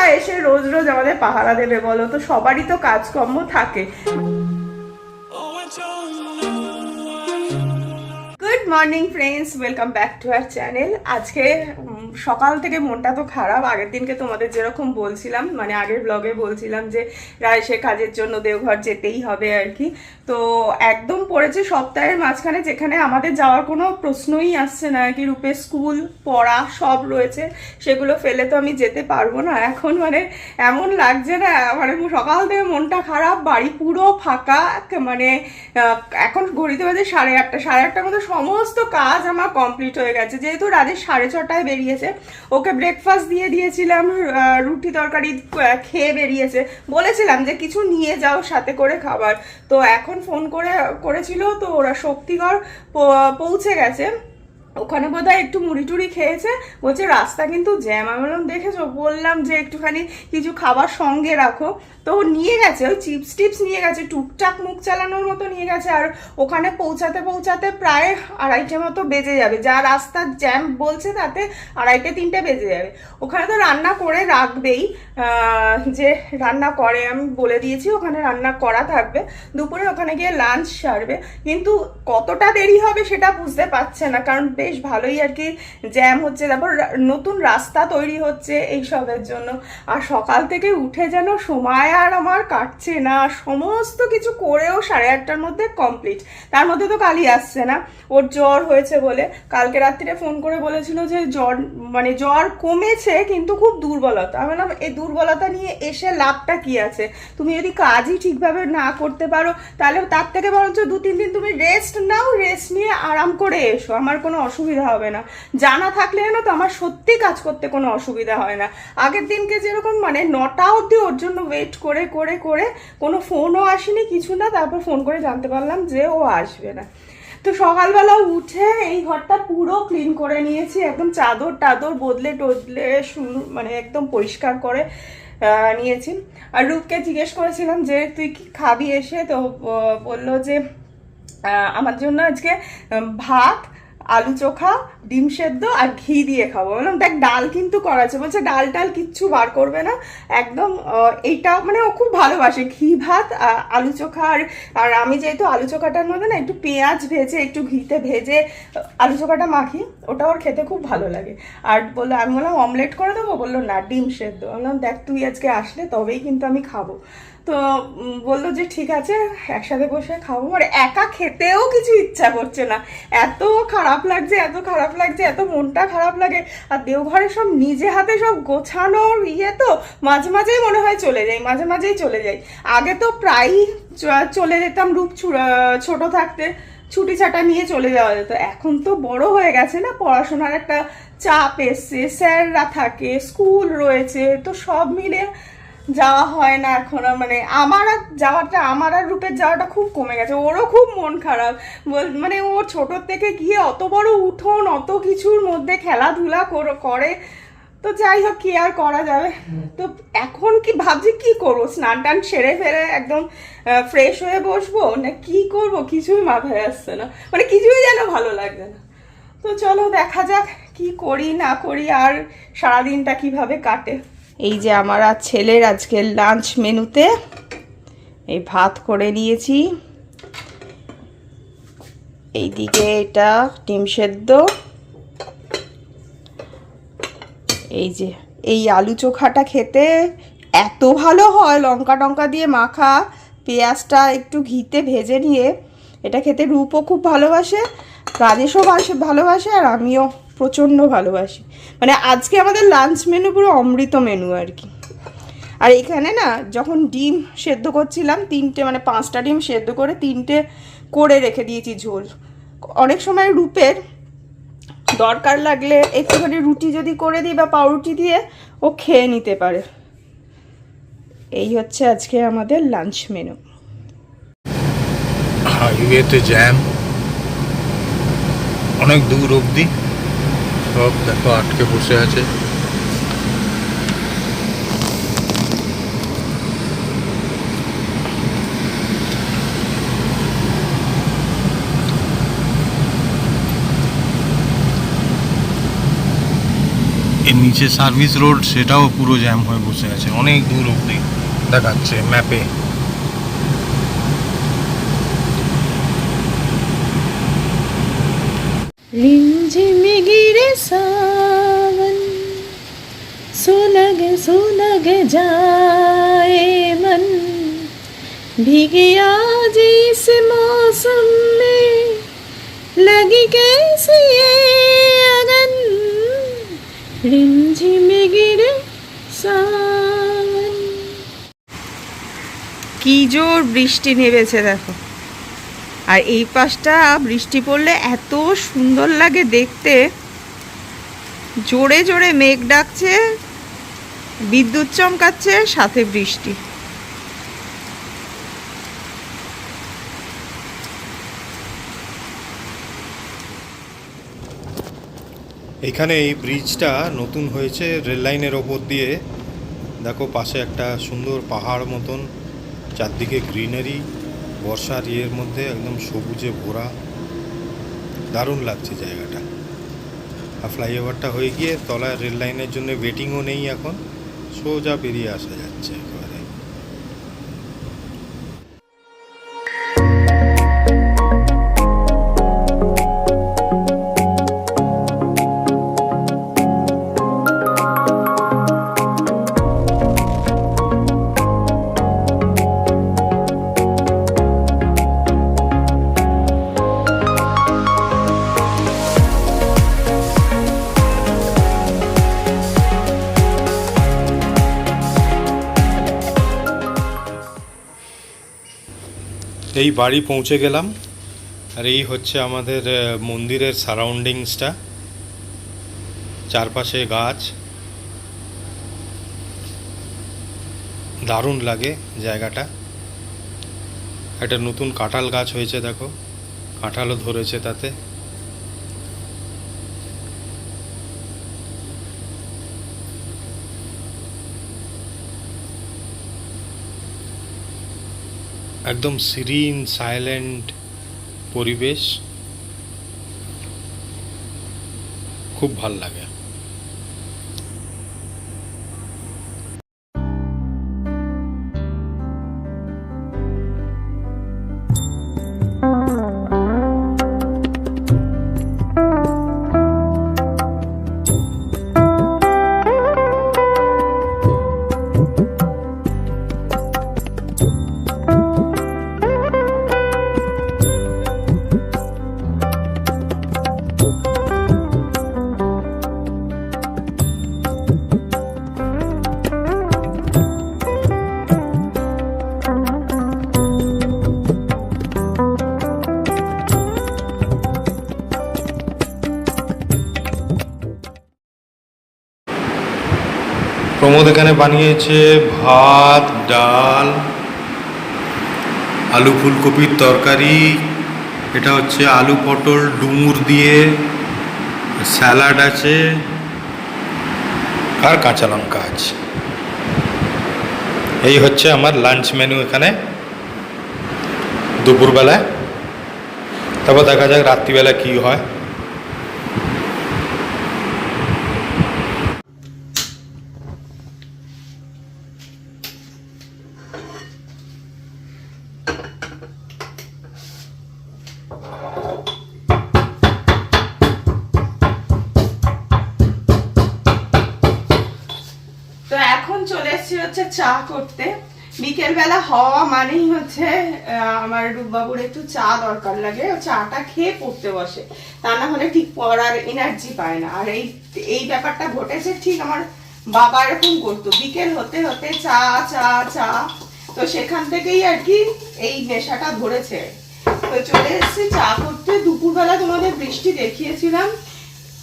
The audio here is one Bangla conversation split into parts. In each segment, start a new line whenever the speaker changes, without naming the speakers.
বা এসে রোজ রোজ আমাদের পাহারা দেবে বলো, তো সবারই তো কাজকর্ম থাকে। Good morning friends welcome back to our channel আজকে সকাল থেকে মনটা তো খারাপ। আগের দিনকে তোমাদের যেরকম বলছিলাম মানে আগের ব্লগে বলছিলাম যে, রায় সে কাজের জন্য দেওঘর যেতেই হবে আর কি। তো একদম পড়েছে সপ্তাহের মাঝখানে, যেখানে আমাদের যাওয়ার কোনো প্রশ্নই আসছে না কি। রূপে স্কুল, পড়া সব রয়েছে, সেগুলো ফেলে তো আমি যেতে পারব না। এখন মানে এমন লাগছে না মানে সকাল থেকে মনটা খারাপ, বাড়ি পুরো ফাঁকা মানে এখন ঘড়িতে বাজে সাড়ে আটটা, সাড়ে আটটার মধ্যে সমস্ত কাজ আমার কমপ্লিট হয়ে গেছে। যেহেতু রাতে সাড়ে ছটায় বেরিয়েছে, ওকে ব্রেকফাস্ট দিয়ে দিয়েছিলাম রুটি তরকারি খেয়ে বেরিয়েছে। বলেছিলাম যে কিছু নিয়ে যাও সাথে করে খাবার। তো এখন ফোন করে করেছিল তো ওরা শক্তিগড় পৌঁছে গেছে। ওখানে বোধহয় একটু মুড়ি টুড়ি খেয়েছে। বলছে, রাস্তা কিন্তু জ্যাম। আমি বললাম, দেখেছ? বললাম যে, একটুখানি কিছু খাবার সঙ্গে রাখো। তো নিয়ে গেছে, ওই চিপস টিপস নিয়ে গেছে, টুকটাক মুখ চালানোর মতো নিয়ে গেছে, আর ওখানে পৌঁছাতে পৌঁছাতে প্রায় আড়াইটে মতো বেজে যাবে। যা রাস্তার জ্যাম বলছে তাতে আড়াইটে তিনটে বেজে যাবে। ওখানে তো রান্না করে রাখবেই যে রান্না করে, আমি বলে দিয়েছি, ওখানে রান্না করা থাকবে। দুপুরে ওখানে গিয়ে লাঞ্চ সারবে। কিন্তু কতটা দেরি হবে সেটা বুঝতে পারছে না, কারণ বেশ ভালোই আর কি জ্যাম হচ্ছে। তারপর নতুন রাস্তা তৈরি হচ্ছে এইসবের জন্য। আর সকাল থেকে উঠে যেন সময় আর আমার কাটছে না। সমস্ত কিছু করেও সাড়ে আটটার মধ্যে কমপ্লিট তার মধ্যে তো কালই আসছে না। ওর জ্বর হয়েছে বলে। কালকে রাত্রিরে ফোন করে বলেছিল যে জ্বর মানে জ্বর কমেছে কিন্তু খুব দুর্বলতা। আমি বললাম এই দুর্বলতা নিয়ে এসে লাভটা কি আছে? তুমি যদি কাজই ঠিকভাবে না করতে পারো, তাহলে তার থেকে বরঞ্চ দু তিন দিন তুমি রেস্ট নাও। রেস্ট নিয়ে আরাম করে এসো। আমার কোনো অসুবিধা হবে না। জানা থাকলে না তো, আমার সত্যি কাজ করতে কোনো অসুবিধা হয় না। আগের দিনকে যেরকম মানে নটা অবধি ওর জন্য ওয়েট করে করে করে কোনো ফোনও আসেনি, কিছু না, তারপর ফোন করে জানতে পারলাম যে ও আসবে না। তো সকালবেলা উঠে এই ঘরটা পুরো ক্লিন করে নিয়েছি, একদম চাদর টাদর বদলে টদলে মানে একদম পরিষ্কার করে নিয়েছি। আর রূপকে জিজ্ঞেস করেছিলাম যে, তুই কি খাবি এসে? তো বলল যে আমার জন্য আজকে ভাত আলু চোখা ডিম সেদ্ধ আর ঘি দিয়ে খাব। বললাম, দেখ, ডাল কিন্তু করা আছে বলছে, ডাল টাল কিচ্ছু বার করবে না। একদম এইটা মানে ও খুব ভালোবাসে। ঘি, ভাত আলু চোখা আর আর আমি যেহেতু আলু চোখাটার মধ্যে না একটু পেঁয়াজ ভেজে, একটু ঘিতে ভেজে আলু চোখাটা মাখি, ওটা ওর খেতে খুব ভালো লাগে। আর বলল, আমি বললাম, অমলেট করে দেবো? বলল, না, ডিম সেদ্ধ। বললাম, দেখ, তুই আজকে আসলে তবেই কিন্তু আমি খাব। তো বলল যে, ঠিক আছে, একসাথে বসে খাব। আর একা খেতেও কিছু ইচ্ছা করছে না। এত খারাপ লাগছে, এত খারাপ লাগছে, এত মনটা খারাপ লাগে। আর দেওঘরে সব নিজে হাতে সব গোছানোর ইয়ে তো মাঝে মাঝেই মনে হয় চলে যাই মাঝে মাঝেই চলে যাই আগে তো প্রায়ই চলে যেতাম রূপ ছোট থাকতে, ছুটি ছাটা নিয়ে চলে যাওয়া যেত। এখন তো বড় হয়ে গেছে না, পড়াশোনার একটা চাপ এসছে, স্যাররা থাকে, স্কুল রয়েছে, তো সব মিলে যাওয়া হয় না এখন মানে আমার আর যাওয়াটা, আমার আর রূপের যাওয়াটা খুব কমে গেছে। ওরও খুব মন খারাপ। মানে ও ছোটোর থেকে গিয়ে অত বড় উঠোন, অত কিছুর মধ্যে খেলাধুলা করে তো যাই হোক, কি আর করা যাবে? তো এখন কি ভাবছি, কি করব? স্নান টান সেরে ফেরে একদম ফ্রেশ হয়ে বসবো? না কি করব? কিছুই মাথায় আসছে না। মানে কিছুই যেন ভালো লাগছে না। তো চলো দেখা যাক, কি করি, না করি, আর সারাদিনটা কীভাবে কাটে। এই যে আমার আর ছেলের আজকের লাঞ্চ মেনুতে এই ভাত করে নিয়েছি। এইদিকে এটা ডিম সেদ্ধ। এই যে, এই আলু চোখাটা খেতে এত ভালো হয়, লঙ্কা টঙ্কা দিয়ে মাখা, পেঁয়াজটা একটু ঘিতে ভেজে নিয়ে, এটা খেতে রূপও খুব ভালোবাসে, রাজেশও বাসে ভালোবাসে আর আমিও। প্রচণ্ড ভালোবাসি। মানে আজকে আমাদের লাঞ্চ মেনু পুরো অমৃত মেনু আর কি। আর এখানে না, যখন ডিম সেদ্ধ করছিলাম, তিনটে মানে পাঁচটা ডিম সেদ্ধ করে তিনটে করে রেখে দিয়েছি ঝোল। অনেক সময় রূপের দরকার লাগলে একটুখানি রুটি যদি করে দিই বা পাউরুটি দিয়ে, ও খেয়ে নিতে পারে। এই হচ্ছে আজকে আমাদের লাঞ্চ মেনু
হাইওয়েতে জ্যাম অনেক দূর অবধি সব দেখো, আটকে বসে আছে। এমনি নিচে সার্ভিস রোড সেটাও পুরো জ্যাম হয়ে বসে আছে। অনেক দূর অব্দি দেখাচ্ছে ম্যাপে
रिमझिम गिरे सावन सुलग सुलग जाए मन भीगे आज इस मौसम में लगी कैसी ये अगन रिमझिम गिरे सावन কি জোর বৃষ্টি নেমেছে দেখো আর এই পাশটা বৃষ্টি পড়লে এত সুন্দর লাগে দেখতে। জোরে জোরে মেঘ ডাকছে, বিদ্যুৎ চমকাচ্ছে, সাথে বৃষ্টি।
এখানে এই ব্রিজটা নতুন হয়েছে, রেল লাইনের ওপর দিয়ে। দেখো, পাশে একটা সুন্দর পাহাড় মতন, চারদিকে গ্রিনারি। বর্ষার ইয়ের মধ্যে একদম সবুজে ভরা, দারুণ লাগছে জায়গাটা। আর ফ্লাইওভারটা হয়ে গিয়ে তলায় রেল লাইনের জন্য ওয়েটিংও নেই এখন, সোজা বেরিয়ে আসা যাচ্ছে। এই বাড়ি পৌঁছে গেলাম। আর এই হচ্ছে আমাদের মন্দিরের সারাউন্ডিংসটা। চারপাশে গাছ। দারুণ লাগে জায়গাটা। একটা নতুন কাঁঠাল গাছ হয়েছে, দেখো। কাঁঠালও ধরেছে তাতে। একদম সিরিন সাইলেন্ট পরিবেশ। খুব ভালো লাগে। প্রমোদ এখানে বানিয়েছে ভাত, ডাল, আলু ফুলকপির তরকারি, এটা হচ্ছে আলু পটল ডুমুর দিয়ে স্যালাড আছে আর কাঁচা লঙ্কা আছে। এই হচ্ছে আমার লাঞ্চ মেনু এখানে। দুপুরবেলায়। তারপর দেখা যাক রাত্রিবেলা কী হয়।
হচ্ছে চা করতে। বিকেল বেলা হওয়া মানেই হচ্ছে আমার রূপবাবুর একটু চা দরকার লাগে। চাটা খেয়ে পড়তে বসে। তা না হলে ঠিক পড়ার এনার্জি পায় না। আর এই এই ব্যাপারটা ঘটেছে ঠিক আমার বাবা এরকম করতো। বিকেল হতে হতে চা চা চা। তো সেখান থেকেই আর কি এই নেশাটা ধরেছে। তো চলে এসেছি চা করতে। দুপুরবেলা তোমাদের বৃষ্টি দেখিয়েছিলাম।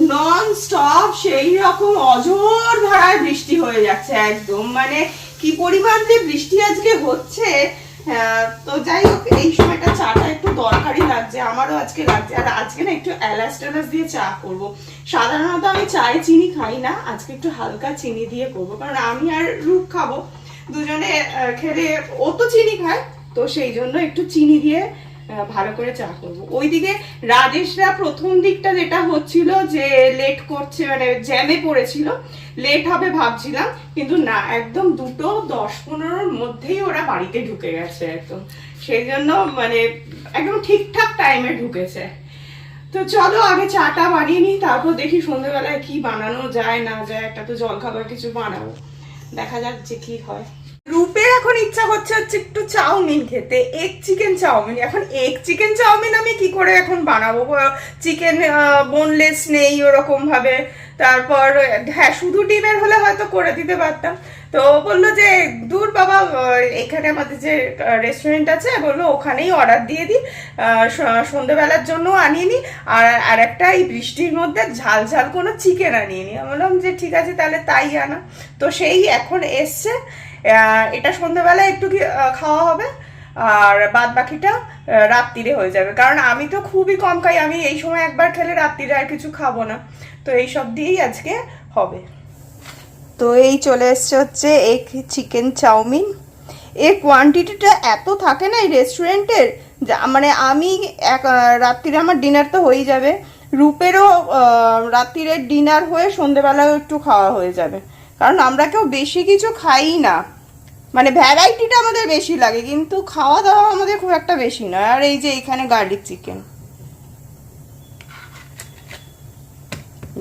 নন স্টপ সেই রকম অজর ধারায় বৃষ্টি হয়ে যাচ্ছে একদম। মানে কি পরিমাণ যে বৃষ্টি আজকে হচ্ছে তো যাই হোক, এই সময়টা চাটা একটু দরকারি লাগছে, আমারও আজকে লাগছে। আর আজকে না একটু টেলাচ দিয়ে চা করব। সাধারণত আমি চায়ে চিনি খাই না, আজকে একটু হালকা চিনি দিয়ে করব। কারণ আমি আর রূপ খাব। দুজনে খেলে ও তো চিনি খায়, তো সেই জন্য একটু চিনি দিয়ে ভালো করে চা করব। ওইদিকে রাজেশরা প্রথম দিকটা যেটা হচ্ছিল যে লেট করছে মানে জ্যামে পড়েছিল লেট হবে ভাবছিলাম, কিন্তু না, একদম দুটো দশ পনেরোর মধ্যেই ওরা বাড়িতে ঢুকে গেছে একদম। সেই জন্য মানে একদম ঠিকঠাক টাইমে ঢুকেছে। তো চলো আগে চাটা বানিয়ে নিই, তারপর দেখি সন্ধ্যেবেলায় কি বানানো যায়, না যায়, একটা তো জলখাবার কিছু বানাবো। দেখা যাক যে কি হয়। রূপের এখন ইচ্ছা হচ্ছে হচ্ছে একটু চাউমিন খেতে। Egg chicken chow mein. এখন এগ চিকেন চাউমিন আমি কি করে এখন বানাবো? চিকেন বোনলেস নেই ওরকম ভাবে তারপর হ্যাঁ শুধু ডিমের হলে হয়তো করে দিতে পারতাম। তো বলল যে, দূর বাবা এখানে আমাদের যে রেস্টুরেন্ট আছে, বলল ওখানেই অর্ডার দিয়ে দিই। সন্ধ্যেবেলার জন্য আনিয়ে নিই। আর আর একটা এই বৃষ্টির মধ্যে ঝাল ঝাল কোনো চিকেন আনিয়ে নিই। আমি বললাম যে, ঠিক আছে, তাহলে তাই আনা। তো সেই এখন এসছে। এটা সন্ধ্যেবেলা একটু খাওয়া হবে, আর বাদ বাকিটা রাত্রিরে হয়ে যাবে। কারণ আমি তো খুবই কম খাই, আমি এই সময় একবার খেলে রাত্রিরে আর কিছু খাব না। তো এই সব দিয়েই আজকে হবে। তো এই চলে এসছে হচ্ছে এগ চিকেন চাউমিন। এর কোয়ান্টিটিটা এত থাকে না এই রেস্টুরেন্টের যা মানে আমি এক রাত্রিরে আমার ডিনার তো হয়েই যাবে। রূপেরও রাত্রিরে ডিনার হয়ে সন্ধেবেলাও একটু খাওয়া হয়ে যাবে। কারণ আমরা কেউ বেশি কিছু খাই না। মানে ভ্যারাইটিটা আমাদের বেশি লাগে, কিন্তু খাওয়া দাওয়া আমাদের খুব একটা বেশি নয়। আর এই যে এখানে গার্লিক চিকেন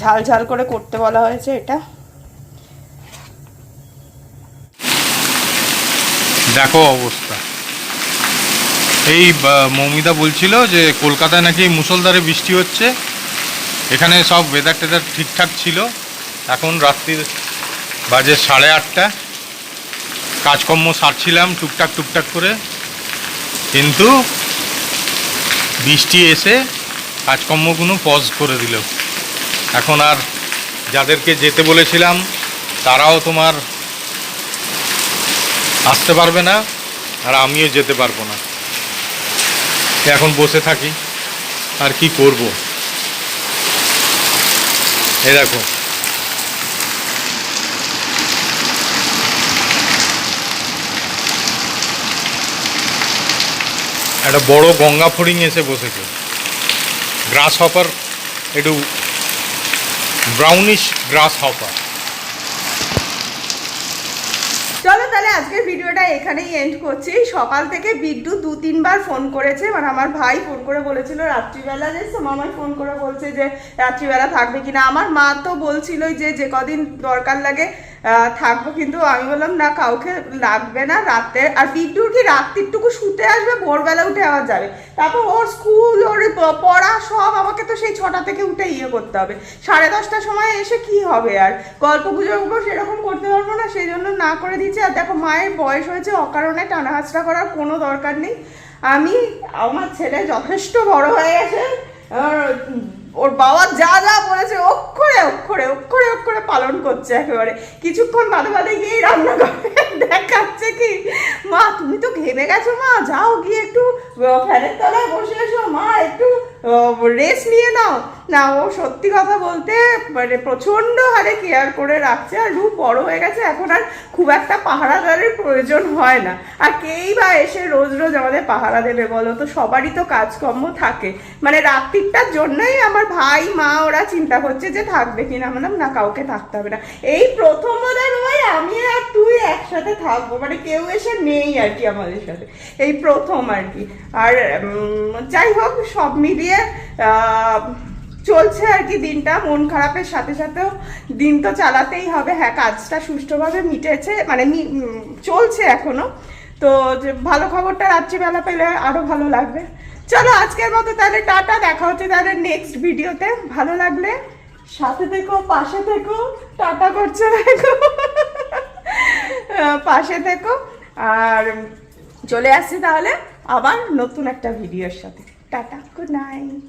ঝাল ঝাল করে করতে বলা হয়েছে এটা।
দেখো অবস্থা। এই মৌমিতা বলছিল যে কলকাতায় নাকি মুসলধারে বৃষ্টি হচ্ছে। এখানে সব ওয়েদার টেদার ঠিকঠাক ছিল। এখন রাত্রির বাজে সাড়ে আটটা। কাজকর্ম সারছিলাম টুকটাক টুকটাক করে। কিন্তু বৃষ্টি এসে কাজকর্মগুলো পজ করে দিল। এখন আর যাদেরকে যেতে বলেছিলাম, তারাও তোমার আসতে পারবে না আর আমিও যেতে পারব না। এখন বসে থাকি, আর কি করব? এ দেখো। একটা বড় গঙ্গা ফড়িং এসে বসেছে। গ্রাস হপার একটু ব্রাউনিশ গ্রাস হপার
চলো তাহলে আজকের ভিডিওটা এখানেই এন্ড করছি। সকাল থেকে বিদ্যু দু, তিনবার ফোন করেছে। মানে আমার ভাই ফোন করে বলেছিল রাত্রিবেলা যে মামাই ফোন করে বলছে যে, রাত্রিবেলা থাকবে কিনা। আমার মা তো বলছিল যে যে কদিন দরকার লাগে থাকব কিন্তু আমি বললাম, না, কাউকে লাগবে না রাতে। আর বিদ্যুর কি রাত্রিটুকু শুতে আসবে? ভোরবেলা উঠে আবার যাবে। তারপর ওর স্কুল, ওর পড়া সব আমাকে তো সেই ছটা থেকে উঠে ইয়ে করতে হবে। সাড়ে দশটার সময় এসে কি হবে আর? গল্প গুজব সেরকম করতে পারব না, সেই জন্য না করে দিচ্ছি। আর দেখো, মায়ের বয়স হয়েছে অকারণে টানা হাঁচড়া করার কোনো দরকার নেই। আমি, আমার ছেলে যথেষ্ট বড় হয়ে গেছে। ওর বাবা যা যা বলেছে অক্ষরে অক্ষরে অক্ষরে অক্ষরে পালন করছে একেবারে। কিছুক্ষণ বাদে বাদে গিয়েই রান্না দেখাচ্ছে কি, মা, তুমি তো ঘেমে গেছো, মা, যাও গিয়ে একটু ফ্যানের তলায় বসে এসো, মা, একটু রেস্ট নিয়ে নাও। না, ও সত্যি কথা বলতে মানে প্রচণ্ড হারে কেয়ার করে রাখছে আর রূপ বড় হয়ে গেছে। এখন আর খুব একটা পাহারাদারের প্রয়োজন হয় না। আর কেই বা এসে রোজ রোজ আমাদের পাহারা দেবে বলো তো? সবারই তো কাজকর্ম থাকে। মানে রাত্রিটার জন্যই আমার ভাই, মা ওরা চিন্তা করছে যে থাকবে কিনা। বললাম, না, কাউকে থাকতে হবে না। এই প্রথম বোধহয় ভাই আমি আর তুই একসাথে থাকব। মানে কেউ এসে নেই আর কি আমাদের সাথে। এই প্রথম আর কি। আর যাই হোক, সব মিলিয়ে চলছে আর কি দিনটা, মন খারাপের সাথে সাথেও দিন তো চালাতেই হবে। হ্যাঁ কাজটা সুষ্ঠুভাবে মিটেছে মানে চলছে এখনও। তো যে ভালো খবরটা রাত্রিবেলা পেলে আরও ভালো লাগবে। চলো আজকের মতো তাহলে টাটা, দেখা হচ্ছে তাহলে নেক্সট ভিডিওতে ভালো লাগলে সাথে থেকো, পাশে থেকো, টাটা করছে দেখো। পাশে থেকো। আর চলে আসছি তাহলে আবার নতুন একটা ভিডিওর সাথে। Tata good night